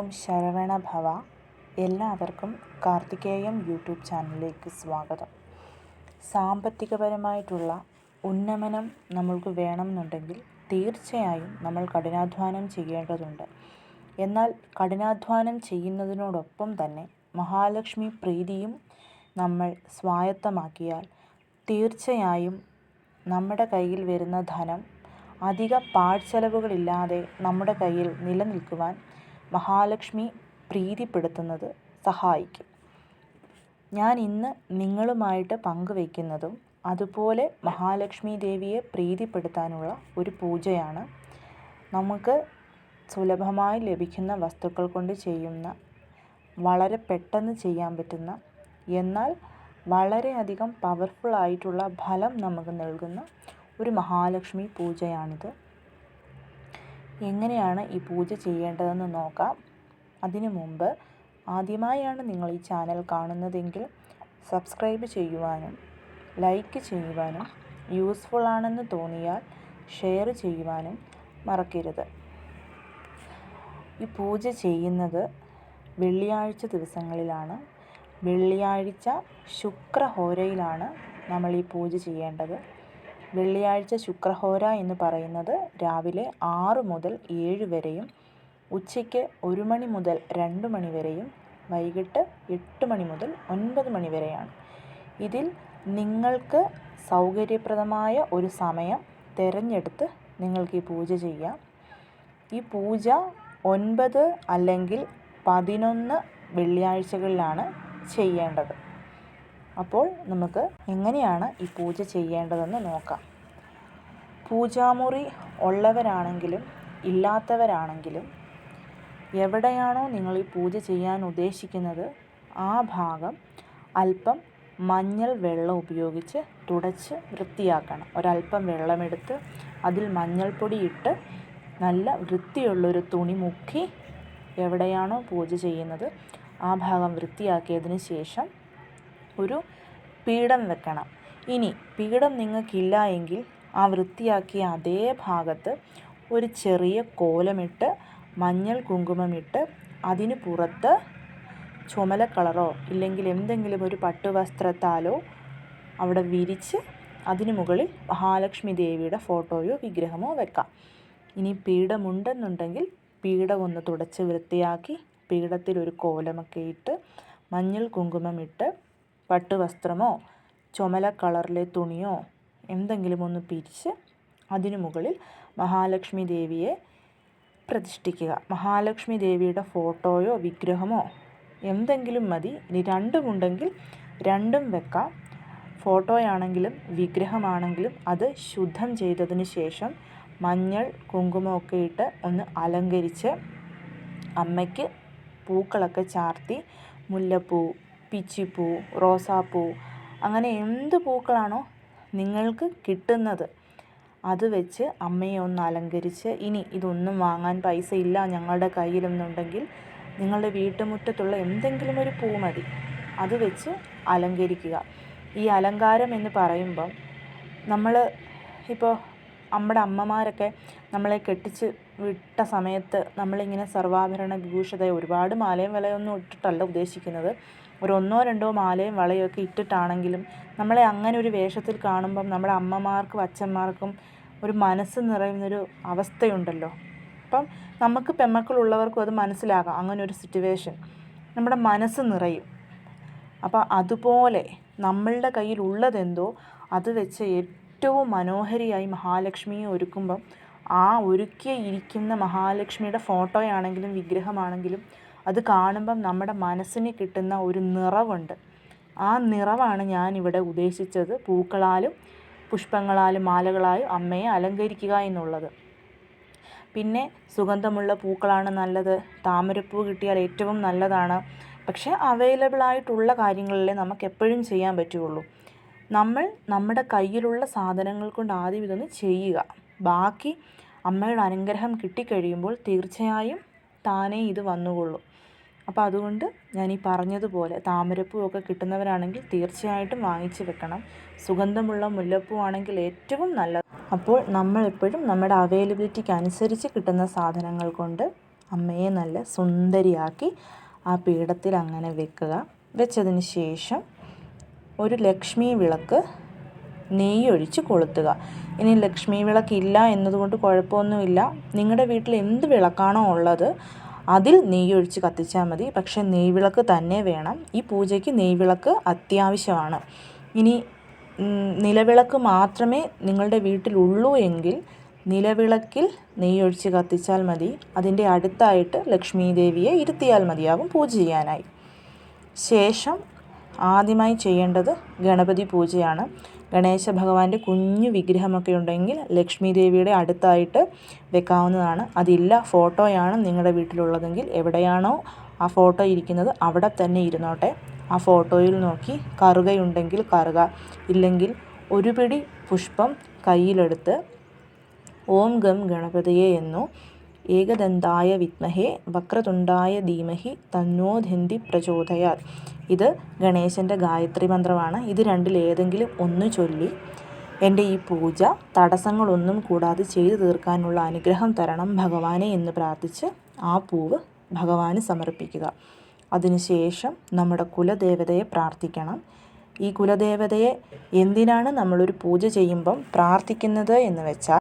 ഓം ശരവണ ഭവ. എല്ലാവർക്കും കാർത്തികേയം യൂട്യൂബ് ചാനലിലേക്ക് സ്വാഗതം. സാമ്പത്തികപരമായിട്ടുള്ള ഉന്നമനം നമ്മൾക്ക് വേണമെന്നുണ്ടെങ്കിൽ തീർച്ചയായും നമ്മൾ കഠിനാധ്വാനം ചെയ്യേണ്ടതുണ്ട്. എന്നാൽ കഠിനാധ്വാനം ചെയ്യുന്നതിനോടൊപ്പം തന്നെ മഹാലക്ഷ്മി പ്രീതിയും നമ്മൾ സ്വായത്തമാക്കിയാൽ തീർച്ചയായും നമ്മുടെ കയ്യിൽ വരുന്ന ധനം അധിക പാഴ്ചെലവുകളില്ലാതെ നമ്മുടെ കയ്യിൽ നിലനിൽക്കുവാൻ മഹാലക്ഷ്മി പ്രീതിപ്പെടുത്തുന്നത് സഹായിക്കും. ഞാൻ ഇന്ന് നിങ്ങളുമായിട്ട് പങ്കുവയ്ക്കുന്നതും അതുപോലെ മഹാലക്ഷ്മി ദേവിയെ പ്രീതിപ്പെടുത്താനുള്ള ഒരു പൂജയാണ്. നമുക്ക് സുലഭമായി ലഭിക്കുന്ന വസ്തുക്കൾ കൊണ്ട് ചെയ്യുന്ന വളരെ പെട്ടെന്ന് ചെയ്യാൻ പറ്റുന്ന എന്നാൽ വളരെയധികം പവർഫുൾ ആയിട്ടുള്ള ഫലം നമുക്ക് നൽകുന്ന ഒരു മഹാലക്ഷ്മി പൂജയാണിത്. എങ്ങനെയാണ് ഈ പൂജ ചെയ്യേണ്ടതെന്ന് നോക്കാം. അതിനു മുമ്പ് ആദ്യമായാണ് നിങ്ങൾ ഈ ചാനൽ കാണുന്നതെങ്കിൽ സബ്സ്ക്രൈബ് ചെയ്യുവാനും ലൈക്ക് ചെയ്യുവാനും യൂസ്ഫുൾ ആണെന്ന് തോന്നിയാൽ ഷെയർ ചെയ്യുവാനും മറക്കരുത്. ഈ പൂജ ചെയ്യുന്നത് വെള്ളിയാഴ്ച ദിവസങ്ങളിലാണ്. വെള്ളിയാഴ്ച ശുക്രഹോരയിലാണ് നമ്മൾ ഈ പൂജ ചെയ്യേണ്ടത്. വെള്ളിയാഴ്ച ശുക്രഹോര എന്ന് പറയുന്നത് രാവിലെ ആറ് മുതൽ ഏഴ് വരെയും ഉച്ചയ്ക്ക് ഒരു മണി മുതൽ രണ്ട് മണി വരെയും വൈകിട്ട് എട്ട് മണി മുതൽ ഒൻപത് മണി വരെയാണ്. ഇതിൽ നിങ്ങൾക്ക് സൗകര്യപ്രദമായ ഒരു സമയം തിരഞ്ഞെടുത്ത് നിങ്ങൾക്ക് ഈ പൂജ ചെയ്യാം. ഈ പൂജ ഒൻപത് അല്ലെങ്കിൽ പതിനൊന്ന് വെള്ളിയാഴ്ചകളിലാണ് ചെയ്യേണ്ടത്. അപ്പോൾ നമുക്ക് എങ്ങനെയാണ് ഈ പൂജ ചെയ്യേണ്ടതെന്ന് നോക്കാം. പൂജാമുറി ഉള്ളവരാണെങ്കിലും ഇല്ലാത്തവരാണെങ്കിലും എവിടെയാണോ നിങ്ങൾ ഈ പൂജ ചെയ്യാൻ ഉദ്ദേശിക്കുന്നത് ആ ഭാഗം അല്പം മഞ്ഞൾ വെള്ളം ഉപയോഗിച്ച് തുടച്ച് വൃത്തിയാക്കണം. ഒരല്പം വെള്ളമെടുത്ത് അതിൽ മഞ്ഞൾപ്പൊടി ഇട്ട് നല്ല വൃത്തിയുള്ളൊരു തുണി മുക്കി എവിടെയാണോ പൂജ ചെയ്യുന്നത് ആ ഭാഗം വൃത്തിയാക്കിയതിന് ശേഷം ഒരു പീഠം വെക്കണം. ഇനി പീഠം നിങ്ങൾക്കില്ല എങ്കിൽ ആ വൃത്തിയാക്കിയ അതേ ഭാഗത്ത് ഒരു ചെറിയ കോലമിട്ട് മഞ്ഞൾ കുങ്കുമമിട്ട് അതിന് പുറത്ത് ചുമല കളറോ ഇല്ലെങ്കിൽ എന്തെങ്കിലും ഒരു പട്ടുവസ്ത്രത്താലോ അവിടെ വിരിച്ച് അതിന് മുകളിൽ മഹാലക്ഷ്മി ദേവിയുടെ ഫോട്ടോയോ വിഗ്രഹമോ വെക്കാം. ഇനി പീഠമുണ്ടെന്നുണ്ടെങ്കിൽ പീഠം ഒന്ന് തുടച്ച് വൃത്തിയാക്കി പീഠത്തിൽ ഒരു കോലമൊക്കെ ഇട്ട് മഞ്ഞൾ കുങ്കുമമിട്ട് പട്ടുവസ്ത്രമോ ചുമല കളറിലെ തുണിയോ എന്തെങ്കിലും ഒന്ന് പിരിച്ച് അതിനു മുകളിൽ മഹാലക്ഷ്മി ദേവിയെ പ്രതിഷ്ഠിക്കുക. മഹാലക്ഷ്മി ദേവിയുടെ ഫോട്ടോയോ വിഗ്രഹമോ എന്തെങ്കിലും മതി. ഇനി രണ്ടുമുണ്ടെങ്കിൽ രണ്ടും വെക്കാം. ഫോട്ടോയാണെങ്കിലും വിഗ്രഹമാണെങ്കിലും അത് ശുദ്ധം ചെയ്തതിന് ശേഷം മഞ്ഞൾ കുങ്കുമമൊക്കെ ഇട്ട് ഒന്ന് അലങ്കരിച്ച് അമ്മയ്ക്ക് പൂക്കളൊക്കെ ചാർത്തി മുല്ലപ്പൂ പിച്ചിപ്പൂ റോസാപ്പൂ അങ്ങനെ എന്ത് പൂക്കളാണോ നിങ്ങൾക്ക് കിട്ടുന്നത്. അത് വെച്ച് അമ്മയെ ഒന്ന് അലങ്കരിച്ച് ഇനി ഇതൊന്നും വാങ്ങാൻ പൈസ ഇല്ല ഞങ്ങളുടെ കയ്യിലെന്നുണ്ടെങ്കിൽ നിങ്ങളുടെ വീട്ടുമുറ്റത്തുള്ള എന്തെങ്കിലും ഒരു പൂ മതി. അത് വെച്ച് അലങ്കരിക്കുക. ഈ അലങ്കാരം എന്ന് പറയുമ്പം നമ്മൾ ഇപ്പോൾ നമ്മുടെ അമ്മമാരൊക്കെ നമ്മളെ കെട്ടിച്ച് വിട്ട സമയത്ത് നമ്മളിങ്ങനെ സർവാഭരണ വിഭൂഷത ഒരുപാട് മാലയും വിലയൊന്നും ഇട്ടിട്ടല്ല ഉദ്ദേശിക്കുന്നത്. ഒരു ഒന്നോ രണ്ടോ മാലയും വളയൊക്കെ ഇട്ടിട്ടാണെങ്കിലും നമ്മളെ അങ്ങനെ ഒരു വേഷത്തിൽ കാണുമ്പം നമ്മുടെ അമ്മമാർക്കും അച്ഛന്മാർക്കും ഒരു മനസ്സ് നിറയുന്നൊരു അവസ്ഥയുണ്ടല്ലോ. അപ്പം നമുക്ക് പെമ്മക്കളുള്ളവർക്കും അത് മനസ്സിലാകാം. അങ്ങനെ ഒരു സിറ്റുവേഷൻ നമ്മുടെ മനസ്സ് നിറയും. അപ്പോൾ അതുപോലെ നമ്മളുടെ കയ്യിൽ ഉള്ളതെന്തോ അത് വെച്ച് ഏറ്റവും മനോഹരിയായി മഹാലക്ഷ്മിയെ ഒരുക്കുമ്പം ആ ഒരുക്കിയിരിക്കുന്ന മഹാലക്ഷ്മിയുടെ ഫോട്ടോയാണെങ്കിലും വിഗ്രഹമാണെങ്കിലും അത് കാണുമ്പം നമ്മുടെ മനസ്സിന് കിട്ടുന്ന ഒരു നിറവുണ്ട്. ആ നിറവാണ് ഞാൻ ഇവിടെ ഉദ്ദേശിച്ചത് പൂക്കളാലും പുഷ്പങ്ങളാലും മാലകളായും അമ്മയെ അലങ്കരിക്കുക എന്നുള്ളത്. പിന്നെ സുഗന്ധമുള്ള പൂക്കളാണ് നല്ലത്. താമരപ്പൂ കിട്ടിയാൽ ഏറ്റവും നല്ലതാണ്. പക്ഷേ അവൈലബിൾ ആയിട്ടുള്ള കാര്യങ്ങളിലേ നമുക്ക് എപ്പോഴും ചെയ്യാൻ പറ്റുള്ളൂ നമ്മൾ നമ്മുടെ കയ്യിലുള്ള സാധനങ്ങൾ കൊണ്ട് ആദ്യം ഇതൊന്ന് ചെയ്യുക. ബാക്കി അമ്മയുടെ അനുഗ്രഹം കിട്ടിക്കഴിയുമ്പോൾ തീർച്ചയായും താനേ ഇത് വന്നുകൊള്ളും. അപ്പോൾ അതുകൊണ്ട് ഞാൻ ഈ പറഞ്ഞതുപോലെ താമരപ്പൂവൊക്കെ കിട്ടുന്നവരാണെങ്കിൽ തീർച്ചയായിട്ടും വാങ്ങിച്ച് വെക്കണം. സുഗന്ധമുള്ള മുല്ലപ്പൂ ആണെങ്കിൽ ഏറ്റവും നല്ലത്. അപ്പോൾ നമ്മൾ എപ്പോഴും നമ്മുടെ അവൈലബിലിറ്റിക്ക് അനുസരിച്ച് കിട്ടുന്ന സാധനങ്ങൾ കൊണ്ട് അമ്മയെ നല്ല സുന്ദരിയാക്കി ആ പീഠത്തിൽ അങ്ങനെ വെക്കുക. വെച്ചതിന് ശേഷം ഒരു ലക്ഷ്മി വിളക്ക് നെയ്യൊഴിച്ച് കൊളുത്തുക. ഇനി ലക്ഷ്മി വിളക്കില്ല എന്നതുകൊണ്ട് കുഴപ്പമൊന്നുമില്ല. നിങ്ങളുടെ വീട്ടിൽ എന്ത് വിളക്കാണോ ഉള്ളത് അതിൽ നെയ്യൊഴിച്ച് കത്തിച്ചാൽ മതി. പക്ഷേ നെയ്വിളക്ക് തന്നെ വേണം. ഈ പൂജയ്ക്ക് നെയ്വിളക്ക് അത്യാവശ്യമാണ്. ഇനി നിലവിളക്ക് മാത്രമേ നിങ്ങളുടെ വീട്ടിലുള്ളൂ എങ്കിൽ നിലവിളക്കിൽ നെയ്യൊഴിച്ച് കത്തിച്ചാൽ മതി. അതിന്റെ അടുത്തായിട്ട് ലക്ഷ്മി ദേവിയെ ഇരുത്തിയാൽ മതിയാകും പൂജ ചെയ്യാനായി. ശേഷം ആദ്യമായി ചെയ്യേണ്ടത് ഗണപതി പൂജയാണ്. ഗണേശ ഭഗവാന്റെ കുഞ്ഞു വിഗ്രഹമൊക്കെ ഉണ്ടെങ്കിൽ ലക്ഷ്മി ദേവിയുടെ അടുത്തായിട്ട് വെക്കാവുന്നതാണ്. അതില്ല ഫോട്ടോയാണ് നിങ്ങളുടെ വീട്ടിലുള്ളതെങ്കിൽ എവിടെയാണോ ആ ഫോട്ടോ ഇരിക്കുന്നത് അവിടെ തന്നെ ഇരുന്നോട്ടെ. ആ ഫോട്ടോയിൽ നോക്കി കറുകയുണ്ടെങ്കിൽ കറുക ഇല്ലെങ്കിൽ ഒരു പിടി പുഷ്പം കയ്യിലെടുത്ത് ഓം ഗം ഗണപതിയെ എന്നോ ഏകദന്തായ വിത്മഹേ വക്രതുണ്ടായ ധീമഹി തന്നോധന്തി പ്രചോദയാൽ ഇത് ഗണേശന്റെ ഗായത്രി മന്ത്രമാണ്. ഇത് രണ്ടിലേതെങ്കിലും ഒന്ന് ചൊല്ലി എന്റെ ഈ പൂജ തടസ്സങ്ങളൊന്നും കൂടാതെ ചെയ്തു തീർക്കാനുള്ള അനുഗ്രഹം തരണം ഭഗവാനെ എന്ന് പ്രാർത്ഥിച്ച് ആ പൂവ് ഭഗവാന് സമർപ്പിക്കുക. അതിനുശേഷം നമ്മുടെ കുലദേവതയെ പ്രാർത്ഥിക്കണം. ഈ കുലദേവതയെ എന്തിനാണ് നമ്മളൊരു പൂജ ചെയ്യുമ്പം പ്രാർത്ഥിക്കുന്നത് എന്ന് വെച്ചാൽ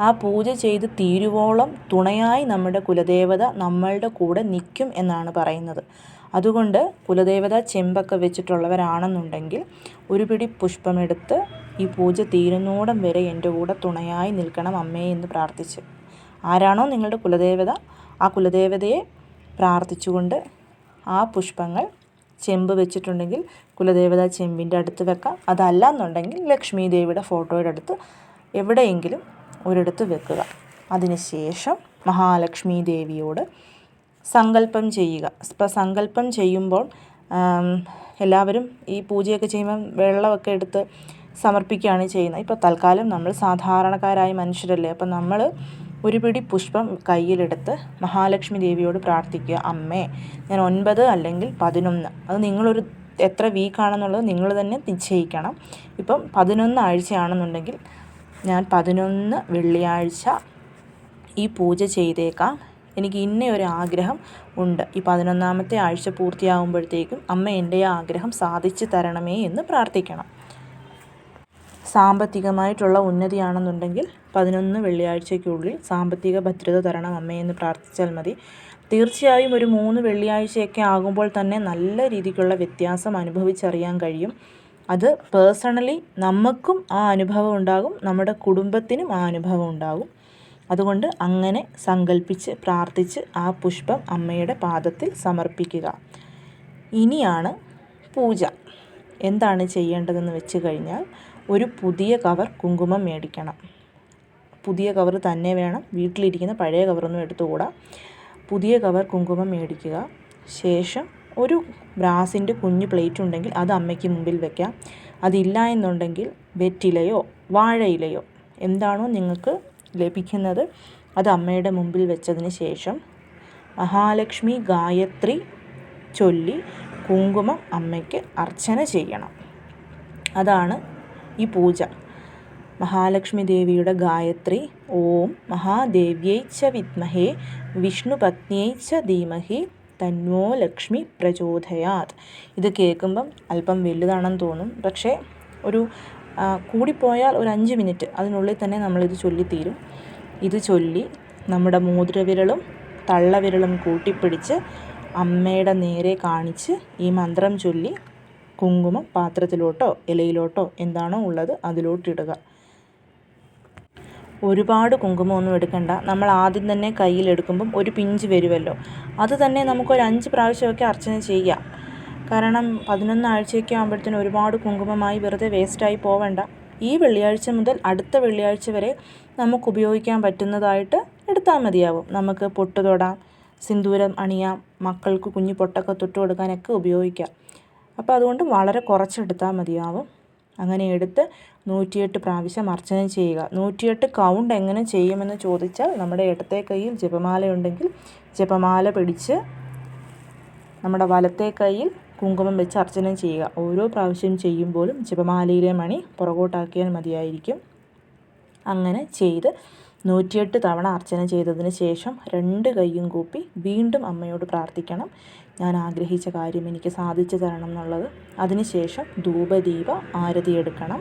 ആ പൂജ ചെയ്ത് തീരുവോളം തുണയായി നമ്മുടെ കുലദേവത നമ്മളുടെ കൂടെ നിൽക്കും എന്നാണ് പറയുന്നത്. അതുകൊണ്ട് കുലദേവത ചെമ്പൊക്കെ വെച്ചിട്ടുള്ളവരാണെന്നുണ്ടെങ്കിൽ ഒരു പിടി പുഷ്പമെടുത്ത് ഈ പൂജ തീരുന്നോടം വരെ എന്റെ കൂടെ തുണയായി നിൽക്കണം അമ്മേ എന്ന് പ്രാർത്ഥിച്ച്. ആരാണോ നിങ്ങളുടെ കുലദേവത ആ കുലദേവതയെ പ്രാർത്ഥിച്ചുകൊണ്ട് ആ പുഷ്പങ്ങൾ ചെമ്പ് വെച്ചിട്ടുണ്ടെങ്കിൽ കുലദേവത ചെമ്പിന്റെ അടുത്ത് വെക്കാം. അതല്ല എന്നുണ്ടെങ്കിൽ ലക്ഷ്മി ദേവിയുടെ ഫോട്ടോയുടെ അടുത്ത് എവിടെയെങ്കിലും ഒരിടത്ത് വെക്കുക. അതിനുശേഷം മഹാലക്ഷ്മി ദേവിയോട് സങ്കല്പം ചെയ്യുക. ഇപ്പം സങ്കല്പം ചെയ്യുമ്പോൾ എല്ലാവരും ഈ പൂജയൊക്കെ ചെയ്യുമ്പം വെള്ളമൊക്കെ എടുത്ത് സമർപ്പിക്കുകയാണ് ചെയ്യുന്നത്. ഇപ്പോൾ തൽക്കാലം നമ്മൾ സാധാരണക്കാരായ മനുഷ്യരല്ലേ. അപ്പം നമ്മൾ ഒരു പിടി പുഷ്പം കയ്യിലെടുത്ത് മഹാലക്ഷ്മി ദേവിയോട് പ്രാർത്ഥിക്കുക. അമ്മേ ഞാൻ ഒൻപത് അല്ലെങ്കിൽ പതിനൊന്ന്. അത് നിങ്ങളൊരു എത്ര വീക്കാണെന്നുള്ളത് നിങ്ങൾ തന്നെ നിശ്ചയിക്കണം. ഇപ്പം പതിനൊന്ന് ആഴ്ചയാണെന്നുണ്ടെങ്കിൽ ഞാൻ പതിനൊന്ന് വെള്ളിയാഴ്ച ഈ പൂജ ചെയ്തേക്കാം. എനിക്ക് ഇന്ന ഒരു ആഗ്രഹം ഉണ്ട്. ഈ പതിനൊന്നാമത്തെ ആഴ്ച പൂർത്തിയാകുമ്പോഴത്തേക്കും അമ്മ എന്റെ ആഗ്രഹം സാധിച്ചു തരണമേ എന്ന് പ്രാർത്ഥിക്കണം. സാമ്പത്തികമായിട്ടുള്ള ഉന്നതിയാണെന്നുണ്ടെങ്കിൽ പതിനൊന്ന് വെള്ളിയാഴ്ചയ്ക്കുള്ളിൽ സാമ്പത്തിക ഭദ്രത തരണം അമ്മയെന്ന് പ്രാർത്ഥിച്ചാൽ മതി. തീർച്ചയായും ഒരു മൂന്ന് വെള്ളിയാഴ്ചയൊക്കെ ആകുമ്പോൾ തന്നെ നല്ല രീതിക്കുള്ള വ്യത്യാസം അനുഭവിച്ചറിയാൻ കഴിയും. അത് പേഴ്സണലി നമുക്കും ആ അനുഭവം ഉണ്ടാകും നമ്മുടെ കുടുംബത്തിനും ആ അനുഭവം ഉണ്ടാകും. അതുകൊണ്ട് അങ്ങനെ സങ്കല്പിച്ച് പ്രാർത്ഥിച്ച് ആ പുഷ്പം അമ്മയുടെ പാദത്തിൽ സമർപ്പിക്കുക. ഇനിയാണ് പൂജ. എന്താണ് ചെയ്യേണ്ടതെന്ന് വെച്ച് കഴിഞ്ഞാൽ ഒരു പുതിയ കവർ കുങ്കുമം മേടിക്കണം. പുതിയ കവർ തന്നെ വേണം വീട്ടിലിരിക്കുന്ന പഴയ കവറൊന്നും എടുത്തുകൂടാ. പുതിയ കവർ കുങ്കുമം മേടിക്കുക. ശേഷം ഒരു ബ്രാസിന്റെ കുഞ്ഞു പ്ലേറ്റ് ഉണ്ടെങ്കിൽ അത് അമ്മയ്ക്ക് മുമ്പിൽ വെക്കാം. അതില്ല എന്നുണ്ടെങ്കിൽ വെറ്റിലയോ വാഴയിലയോ എന്താണോ നിങ്ങൾക്ക് ലഭിക്കുന്നത് അത് അമ്മയുടെ മുമ്പിൽ വെച്ചതിന് ശേഷം മഹാലക്ഷ്മി ഗായത്രി ചൊല്ലി കുങ്കുമം അമ്മയ്ക്ക് അർച്ചന ചെയ്യണം. അതാണ് ഈ പൂജ. മഹാലക്ഷ്മി ദേവിയുടെ ഗായത്രി ഓം മഹാദേവ്യൈ ച വിദ്മഹേ വിഷ്ണുപത്നിയൈ ച ധീമഹി തന്നോ ലക്ഷ്മി പ്രചോദയാത്. ഇത് കേൾക്കുമ്പം അല്പം വലുതാണെന്ന് തോന്നും. പക്ഷേ ഒരു കൂടിപ്പോയാൽ ഒരു അഞ്ച് മിനിറ്റ് അതിനുള്ളിൽ തന്നെ നമ്മളിത് ചൊല്ലിത്തീരും. ഇത് ചൊല്ലി നമ്മുടെ മോതിരവിരലും തള്ളവിരലും കൂട്ടിപ്പിടിച്ച് അമ്മയുടെ നേരെ കാണിച്ച് ഈ മന്ത്രം ചൊല്ലി കുങ്കുമം പാത്രത്തിലോട്ടോ ഇലയിലോട്ടോ എന്താണോ ഉള്ളത് അതിലോട്ടിടുക. ഒരുപാട് കുങ്കുമമൊന്നും എടുക്കണ്ട. നമ്മൾ ആദ്യം തന്നെ കയ്യിലെടുക്കുമ്പം ഒരു പിഞ്ച് വരുമല്ലോ അത് തന്നെ നമുക്കൊരു അഞ്ച് പ്രാവശ്യമൊക്കെ അർച്ചന ചെയ്യാം. കാരണം പതിനൊന്ന് ആഴ്ചയൊക്കെ ആകുമ്പോഴത്തേനും ഒരുപാട് കുങ്കുമമായി വെറുതെ വേസ്റ്റായി പോവേണ്ട. ഈ വെള്ളിയാഴ്ച മുതൽ അടുത്ത വെള്ളിയാഴ്ച വരെ നമുക്ക് ഉപയോഗിക്കാൻ പറ്റുന്നതായിട്ട് എടുത്താൽ മതിയാവും. നമുക്ക് പൊട്ട് തൊടാം സിന്ദൂരം അണിയാം മക്കൾക്ക് കുഞ്ഞു പൊട്ടൊക്കെ തൊട്ട് കൊടുക്കാനൊക്കെ ഉപയോഗിക്കാം. അപ്പോൾ അതുകൊണ്ട് വളരെ കുറച്ചെടുത്താൽ മതിയാവും. അങ്ങനെ എടുത്ത് നൂറ്റിയെട്ട് പ്രാവശ്യം അർച്ചന ചെയ്യുക. നൂറ്റിയെട്ട് കൗണ്ട് എങ്ങനെ ചെയ്യുമെന്ന് ചോദിച്ചാൽ നമ്മുടെ ഇടത്തെ കയ്യിൽ ജപമാല ഉണ്ടെങ്കിൽ ജപമാല പിടിച്ച് നമ്മുടെ വലത്തെ കയ്യിൽ കുങ്കുമം വെച്ച് അർച്ചന ചെയ്യുക. ഓരോ പ്രാവശ്യം ചെയ്യുമ്പോഴും ജപമാലയിലെ മണി പുറകോട്ടാക്കിയാൽ മതിയായിരിക്കും. അങ്ങനെ ചെയ്ത് നൂറ്റിയെട്ട് തവണ അർച്ചന ചെയ്തതിന് ശേഷം രണ്ട് കൈയും കൂപ്പി വീണ്ടും അമ്മയോട് പ്രാർത്ഥിക്കണം. ഞാൻ ആഗ്രഹിച്ച കാര്യം എനിക്ക് സാധിച്ചു തരണം എന്നുള്ളത്. അതിനുശേഷം ധൂപദീപ ആരതി എടുക്കണം.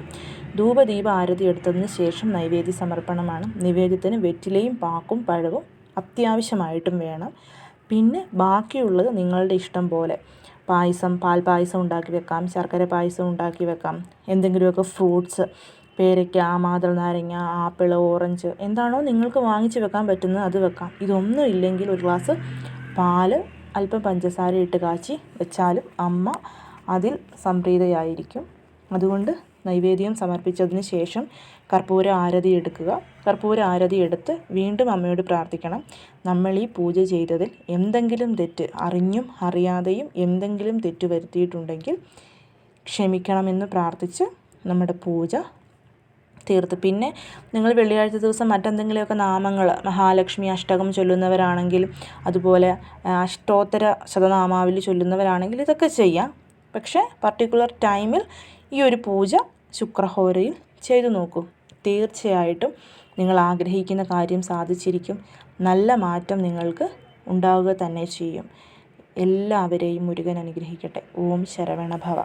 ധൂപദീപ ആരതി എടുത്തതിന് ശേഷം നൈവേദ്യ സമർപ്പണമാണ്. നിവേദ്യത്തിന് വെറ്റിലയും പാക്കും പഴവും അത്യാവശ്യമായിട്ടും വേണം. പിന്നെ ബാക്കിയുള്ളത് നിങ്ങളുടെ ഇഷ്ടം പോലെ. പായസം പാൽ പായസം ഉണ്ടാക്കി വെക്കാം ശർക്കര പായസം ഉണ്ടാക്കി വെക്കാം എന്തെങ്കിലുമൊക്കെ ഫ്രൂട്ട്സ് പേരയ്ക്ക മാതള നാരങ്ങ ആപ്പിൾ ഓറഞ്ച് എന്താണോ നിങ്ങൾക്ക് വാങ്ങിച്ച് വെക്കാൻ പറ്റുന്നത് അത് വെക്കാം. ഇതൊന്നും ഇല്ലെങ്കിൽ ഒരു ഗ്ലാസ് പാൽ അല്പം പഞ്ചസാര ഇട്ട് കാച്ചി വെച്ചാലും അമ്മ അതിൽ സംപ്രീതയായിരിക്കും. അതുകൊണ്ട് നൈവേദ്യം സമർപ്പിച്ചതിന് ശേഷം കർപ്പൂര ആരതി എടുക്കുക. കർപ്പൂര ആരതി എടുത്ത് വീണ്ടും അമ്മയോട് പ്രാർത്ഥിക്കണം. നമ്മൾ ഈ പൂജ ചെയ്തതിൽ എന്തെങ്കിലും തെറ്റ് അറിഞ്ഞും അറിയാതെയും എന്തെങ്കിലും തെറ്റ് വരുത്തിയിട്ടുണ്ടെങ്കിൽ ക്ഷമിക്കണമെന്ന് പ്രാർത്ഥിച്ച് നമ്മുടെ പൂജ തീർത്ത്. പിന്നെ നിങ്ങൾ വെള്ളിയാഴ്ച ദിവസം മറ്റെന്തെങ്കിലുമൊക്കെ നാമങ്ങൾ മഹാലക്ഷ്മി അഷ്ടകം ചൊല്ലുന്നവരാണെങ്കിൽ അതുപോലെ അഷ്ടോത്തര ശതനാമാവലി ചൊല്ലുന്നവരാണെങ്കിൽ ഇതൊക്കെ ചെയ്യാം. പക്ഷേ പർട്ടിക്കുലർ ടൈമിൽ ഈ ഒരു പൂജ ശുക്രഹോരയിൽ ചെയ്തു നോക്കൂ. തീർച്ചയായിട്ടും നിങ്ങൾ ആഗ്രഹിക്കുന്ന കാര്യം സാധിച്ചിരിക്കും. നല്ല മാറ്റം നിങ്ങൾക്ക് ഉണ്ടാവുക തന്നെ ചെയ്യും. എല്ലാവരെയും മുരുകൻ അനുഗ്രഹിക്കട്ടെ. ഓം ശരവണ ഭവ